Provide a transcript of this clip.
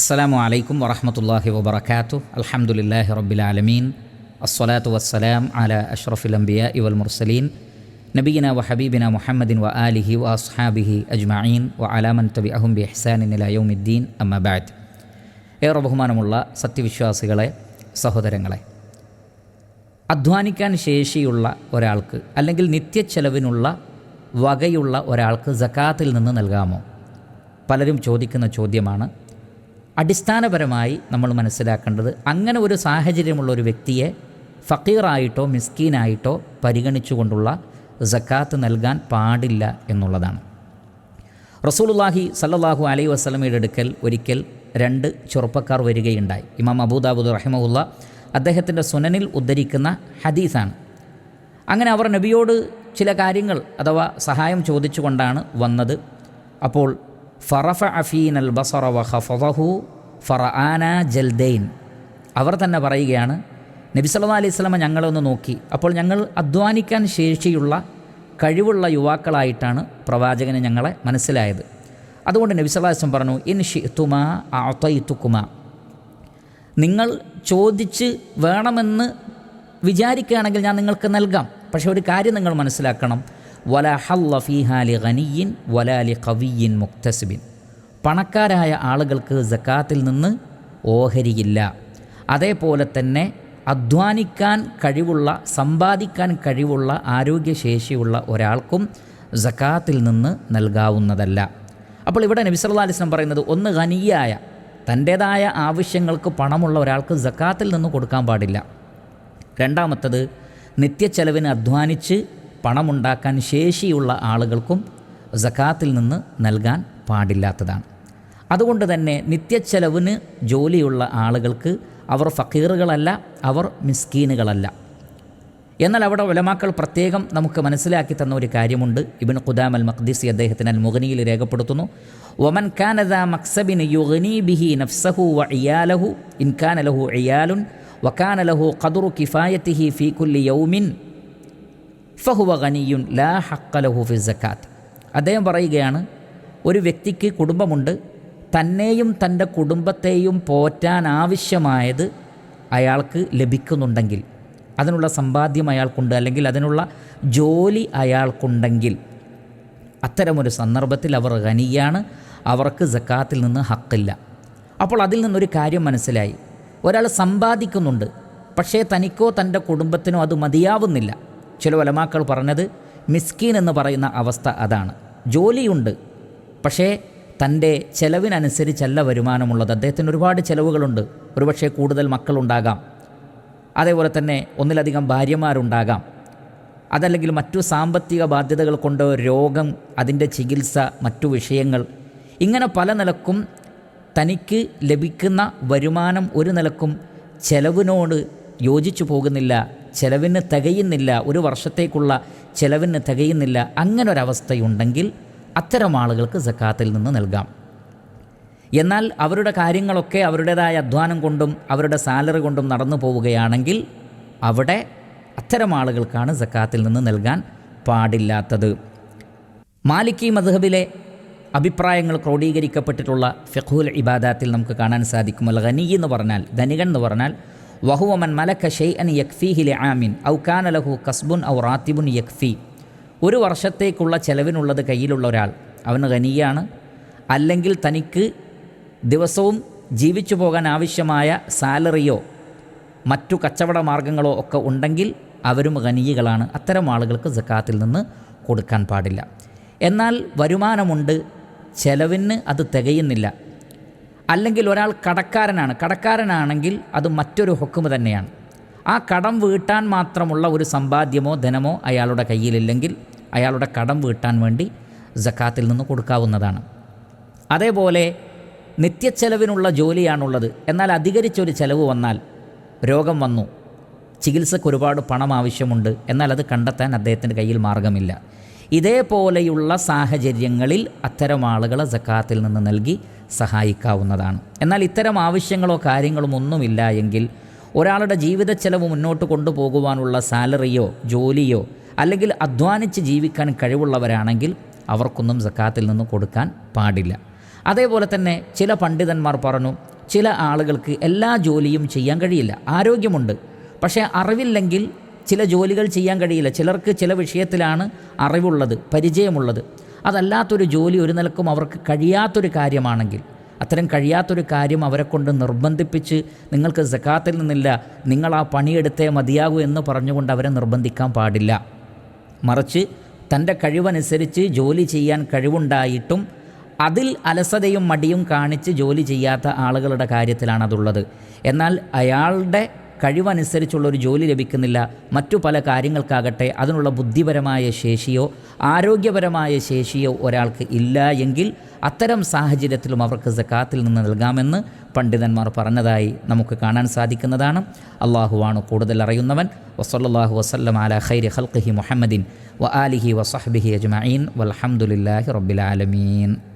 അസ്സലാമു അലൈക്കും വറഹമത്തല്ലാഹി വബർക്കാത്തു അൽഹംദുലില്ലാഹി റബ്ബിൽ ആലമീൻ. അസ്സലാത്തു വസ്സലാം അല അഷ്റഫുൽ അംബിയ ഇവൽ മുർസലീൻ. നബീന വ ഹബീബിന മുഹമ്മദിൻ വ ആലിഹി വ അസ്ഹാബിഹി അജ്മഈൻ വ അലാമൻ തബി അഹും ബി ഇഹ്സാനിൻ ഇലാ യൗമിദ്ദീൻ. അമ്മ ബാദ് ഏറെ ബഹുമാനമുള്ള സത്യവിശ്വാസികളെ സഹോദരങ്ങളെ അധ്വാനിക്കാൻ ശേഷിയുള്ള ഒരാൾക്ക് അല്ലെങ്കിൽ നിത്യച്ചെലവിനുള്ള വകയുള്ള ഒരാൾക്ക് ജക്കാത്തിൽ നിന്ന് നൽകാമോ? പലരും ചോദിക്കുന്ന ചോദ്യമാണ് അടിസ്ഥാനപരമായി നമ്മൾ മനസ്സിലാക്കേണ്ടത് അങ്ങനെ ഒരു സാഹചര്യമുള്ള ഒരു വ്യക്തിയെ ഫക്കീറായിട്ടോ മിസ്കീനായിട്ടോ പരിഗണിച്ചുകൊണ്ടുള്ള സക്കാത്ത് നൽകാൻ പാടില്ല എന്നുള്ളതാണ്. റസൂലുള്ളാഹി സല്ലല്ലാഹു അലൈ വസ്ലമയുടെ അടുക്കൽ ഒരിക്കൽ രണ്ട് ചെറുപ്പക്കാർ വരികയുണ്ടായി. ഇമാം അബൂദാബുദ് റഹിമുല്ല അദ്ദേഹത്തിന്റെ സുനനിൽ ഉദ്ധരിക്കുന്ന ഹദീസാണ്. അങ്ങനെ അവർ നബിയോട് ചില കാര്യങ്ങൾ അഥവാ സഹായം ചോദിച്ചുകൊണ്ടാണ് വന്നത്. അപ്പോൾ ഫറഫ അഫീൻ അൽ ബസറ വ ഖഫദഹു ഫറആന ജൽദൈൻ. അവർ തന്നെ പറയുകയാണ് നബി സല്ലാ അലൈഹി സ്വലമ ഞങ്ങളൊന്ന് നോക്കി. അപ്പോൾ ഞങ്ങൾ അധ്വാനിക്കാൻ ശേഷിയുള്ള കഴിവുള്ള യുവാക്കളായിട്ടാണ് പ്രവാചകന് ഞങ്ങളെ മനസ്സിലായത്. അതുകൊണ്ട് നബി സല്ലാ വസ്ലം പറഞ്ഞു ഇൻ ഷിത്തുമാ അഅതൈതുകുമ. നിങ്ങൾ ചോദിച്ച് വേണമെന്ന് വിചാരിക്കുകയാണെങ്കിൽ ഞാൻ നിങ്ങൾക്ക് നൽകാം. പക്ഷേ ഒരു കാര്യം നിങ്ങൾ മനസ്സിലാക്കണം വല ഹല്ല ഫീഹാലി ഖനിയിൻ വലാലി കവിയിൻ മുക്തസിബിൻ. പണക്കാരായ ആളുകൾക്ക് ജക്കാത്തിൽ നിന്ന് ഓഹരിയില്ല. അതേപോലെ തന്നെ അധ്വാനിക്കാൻ കഴിവുള്ള സമ്പാദിക്കാൻ കഴിവുള്ള ആരോഗ്യശേഷിയുള്ള ഒരാൾക്കും ജക്കാത്തിൽ നിന്ന് നൽകാവുന്നതല്ല. അപ്പോൾ ഇവിടെ നബി സല്ലല്ലാഹു അലൈഹി പറയുന്നത് ഒന്ന് ഖനിയായ തന്റേതായ ആവശ്യങ്ങൾക്ക് പണമുള്ള ഒരാൾക്ക് ജക്കാത്തിൽ നിന്ന് കൊടുക്കാൻ പാടില്ല. രണ്ടാമത്തത് നിത്യച്ചെലവിന് അധ്വാനിച്ച് പണമുണ്ടാക്കാൻ ശേഷിയുള്ള ആളുകൾക്കും ജക്കാത്തിൽ നിന്ന് നൽകാൻ പാടില്ലാത്തതാണ്. അതുകൊണ്ട് തന്നെ നിത്യച്ചെലവിന് ജോലിയുള്ള ആളുകൾക്ക് അവർ ഫക്കീറുകളല്ല അവർ മിസ്കീനുകളല്ല. എന്നാൽ അവിടെ ഉലമാക്കൾ പ്രത്യേകം നമുക്ക് മനസ്സിലാക്കി തന്ന ഒരു കാര്യമുണ്ട്. ഇബിൻ ഖുദാം അൽ മഖ്ദിസി അദ്ദേഹത്തിന് അൽ മുഗനിയിൽ രേഖപ്പെടുത്തുന്നു ഒമൻ കാനദ മക്സബിൻ യുഗനി ബിഹി നഫ്സഹു വ ഇയാലഹു ഇൻ കാന ലഹു ഇയാലുൻ വക്കാന ലഹു ഖദറു കിഫായത്തിഹി ഫീ കുല്ലി യൗമിൻ ഫഹുവ ഖനിയുൻ ലാ ഹക്കലഹു ഫി സക്കാത്ത്. അദ്ദേഹം പറയുകയാണ് ഒരു വ്യക്തിക്ക് കുടുംബമുണ്ട് തന്നെയും തന്റെ കുടുംബത്തെയും പോറ്റാൻ ആവശ്യമായത് അയാൾക്ക് ലഭിക്കുന്നുണ്ടെങ്കിൽ അതിനുള്ള സമ്പാദ്യം അയാൾക്കുണ്ട് അല്ലെങ്കിൽ അതിനുള്ള ജോലി അയാൾക്കുണ്ടെങ്കിൽ അത്തരമൊരു സന്ദർഭത്തിൽ അവർ ഖനിയാണ് അവർക്ക് ജക്കാത്തിൽ നിന്ന് ഹക്കില്ല. അപ്പോൾ അതിൽ നിന്നൊരു കാര്യം മനസ്സിലായി. ഒരാൾ സമ്പാദിക്കുന്നുണ്ട് പക്ഷേ തനിക്കോ തന്റെ കുടുംബത്തിനോ അത് മതിയാവുന്നില്ല. ചില വലമാക്കൾ പറഞ്ഞത് മിസ്കീൻ എന്ന് പറയുന്ന അവസ്ഥ അതാണ്. ജോലിയുണ്ട്. പക്ഷേ തന്റെ ചെലവിനനുസരിച്ചല്ല വരുമാനമുള്ളത്. അദ്ദേഹത്തിന് ഒരുപാട് ചെലവുകളുണ്ട്. ഒരുപക്ഷെ കൂടുതൽ മക്കളുണ്ടാകാം. അതേപോലെ തന്നെ ഒന്നിലധികം ഭാര്യമാരുണ്ടാകാം. അതല്ലെങ്കിൽ മറ്റു സാമ്പത്തിക ബാധ്യതകൾ കൊണ്ട് രോഗം അതിന്റെ ചികിത്സ മറ്റു വിഷയങ്ങൾ. ഇങ്ങനെ പല നിലക്കും തനിക്ക് ലഭിക്കുന്ന വരുമാനം ഒരു നിലക്കും ചെലവിനോട് യോജിച്ചു പോകുന്നില്ല. ചെലവിന് തികയുന്നില്ല ഒരു വർഷത്തേക്കുള്ള ചിലവിന് തികയുന്നില്ല അങ്ങനൊരവസ്ഥയുണ്ടെങ്കിൽ അത്തരം ആളുകൾക്ക് സക്കാത്തിൽ നിന്ന് നൽകാം. എന്നാൽ അവരുടെ കാര്യങ്ങളൊക്കെ അവരുടേതായ അധ്വാനം കൊണ്ടും അവരുടെ സാലറി കൊണ്ടും നടന്നു പോവുകയാണെങ്കിൽ അവിടെ അത്തരം ആളുകൾക്കാണ് സക്കാത്തിൽ നിന്ന് നൽകാൻ പാടില്ലാത്തത്. മാലിക്കി മധുഹബിലെ അഭിപ്രായങ്ങൾ ക്രോഡീകരിക്കപ്പെട്ടിട്ടുള്ള ഫിഖുൽ ഇബാദാത്തിൽ നമുക്ക് കാണാൻ സാധിക്കും. അൽ ഖനി എന്ന് പറഞ്ഞാൽ ധനികൻ എന്ന് പറഞ്ഞാൽ വഹുവമൻ മലക്ക ഷെയ് അൻ യക്ഫീഹിലെ ആമിൻ ഔ കാനലഹു കസ്ബുൻ ഔ റാത്തിബുൻ യക്ഫി. ഒരു വർഷത്തേക്കുള്ള ചെലവിനുള്ളത് കയ്യിലുള്ള ഒരാൾ. അവന് ഖനിയാണ്. അല്ലെങ്കിൽ തനിക്ക് ദിവസവും ജീവിച്ചു പോകാൻ ആവശ്യമായ സാലറിയോ മറ്റു കച്ചവട മാർഗങ്ങളോ ഒക്കെ ഉണ്ടെങ്കിൽ അവരും ഖനിയകളാണ് അത്തരം ആളുകൾക്ക് ജക്കാത്തിൽ നിന്ന് കൊടുക്കാൻ പാടില്ല. എന്നാൽ വരുമാനമുണ്ട്. ചെലവിന് അത് തികയുന്നില്ല. അല്ലെങ്കിൽ ഒരാൾ കടക്കാരനാണ്. കടക്കാരനാണെങ്കിൽ അത് മറ്റൊരു ഹുക്കുമ് തന്നെയാണ്. ആ കടം വീട്ടാൻ മാത്രമുള്ള ഒരു സമ്പാദ്യമോ ധനമോ അയാളുടെ കയ്യിലില്ലെങ്കിൽ അയാളുടെ കടം വീട്ടാൻ വേണ്ടി ജക്കാത്തിൽ നിന്ന് കൊടുക്കാവുന്നതാണ്. അതേപോലെ നിത്യച്ചെലവിനുള്ള ജോലിയാണുള്ളത്. എന്നാൽ അധികരിച്ചൊരു ചെലവ് വന്നാൽ രോഗം വന്നു. ചികിത്സയ്ക്ക് ഒരുപാട് പണം ആവശ്യമുണ്ട്. എന്നാൽ അത് കണ്ടെത്താൻ അദ്ദേഹത്തിന്റെ കയ്യിൽ മാർഗമില്ല ഇതേപോലെയുള്ള സാഹചര്യങ്ങളിൽ അത്തരം ആളുകളെ ജക്കാത്തിൽ നിന്ന് നൽകി സഹായിക്കാവുന്നതാണ്. എന്നാൽ ഇത്തരം ആവശ്യങ്ങളോ കാര്യങ്ങളും ഒന്നുമില്ല എങ്കിൽ ഒരാളുടെ ജീവിത ചെലവ് മുന്നോട്ട് കൊണ്ടുപോകുവാനുള്ള സാലറിയോ ജോലിയോ അല്ലെങ്കിൽ അധ്വാനിച്ച് ജീവിക്കാൻ കഴിവുള്ളവരാണെങ്കിൽ അവർക്കൊന്നും സക്കാത്തിൽ നിന്ന് കൊടുക്കാൻ പാടില്ല. അതേപോലെ തന്നെ ചില പണ്ഡിതന്മാർ പറഞ്ഞു ചില ആളുകൾക്ക് എല്ലാ ജോലിയും ചെയ്യാൻ കഴിയില്ല. ആരോഗ്യമുണ്ട്. പക്ഷേ അറിവില്ലെങ്കിൽ ചില ജോലികൾ ചെയ്യാൻ കഴിയില്ല. ചിലർക്ക് ചില വിഷയത്തിലാണ് അറിവുള്ളത് പരിചയമുള്ളത്. അതല്ലാത്തൊരു ജോലി ഒരു നിലക്കും അവർക്ക് കഴിയാത്തൊരു കാര്യമാണെങ്കിൽ അത്തരം കഴിയാത്തൊരു കാര്യം അവരെ കൊണ്ട് നിർബന്ധിപ്പിച്ച് നിങ്ങൾക്ക് സക്കാത്തിൽ നിന്നില്ല നിങ്ങൾ ആ പണിയെടുത്തേ മതിയാകൂ എന്ന് പറഞ്ഞുകൊണ്ട് അവരെ നിർബന്ധിക്കാൻ പാടില്ല. മറിച്ച് തന്റെ കഴിവനുസരിച്ച് ജോലി ചെയ്യാൻ കഴിവുണ്ടായിട്ടും അതിൽ അലസതയും മടിയും കാണിച്ച് ജോലി ചെയ്യാത്ത ആളുകളുടെ കാര്യത്തിലാണ് അതുള്ളത് എന്നാൽ അയാളുടെ കഴിവനുസരിച്ചുള്ള ഒരു ജോലി ലഭിക്കുന്നില്ല. മറ്റു പല കാര്യങ്ങൾക്കാകട്ടെ അതിനുള്ള ബുദ്ധിപരമായ ശേഷിയോ ആരോഗ്യപരമായ ശേഷിയോ ഒരാൾക്ക് ഇല്ല എങ്കിൽ അത്തരം സാഹചര്യത്തിലും അവർക്ക് സക്കാത്തിൽ നിന്ന് നൽകാമെന്ന് പണ്ഡിതന്മാർ പറഞ്ഞതായി നമുക്ക് കാണാൻ സാധിക്കുന്നതാണ്. അള്ളാഹുവാണ് കൂടുതൽ അറിയുന്നവൻ. വസല്ലാഹു വസ്ലം അല ഖൈരി ഹൽഖി മുഹമ്മദിൻ വ ആലിഹി വസഹബിഹി അജ്മീൻ വലഹമുല്ലാഹി റബ്ബിൽ ആലമീൻ.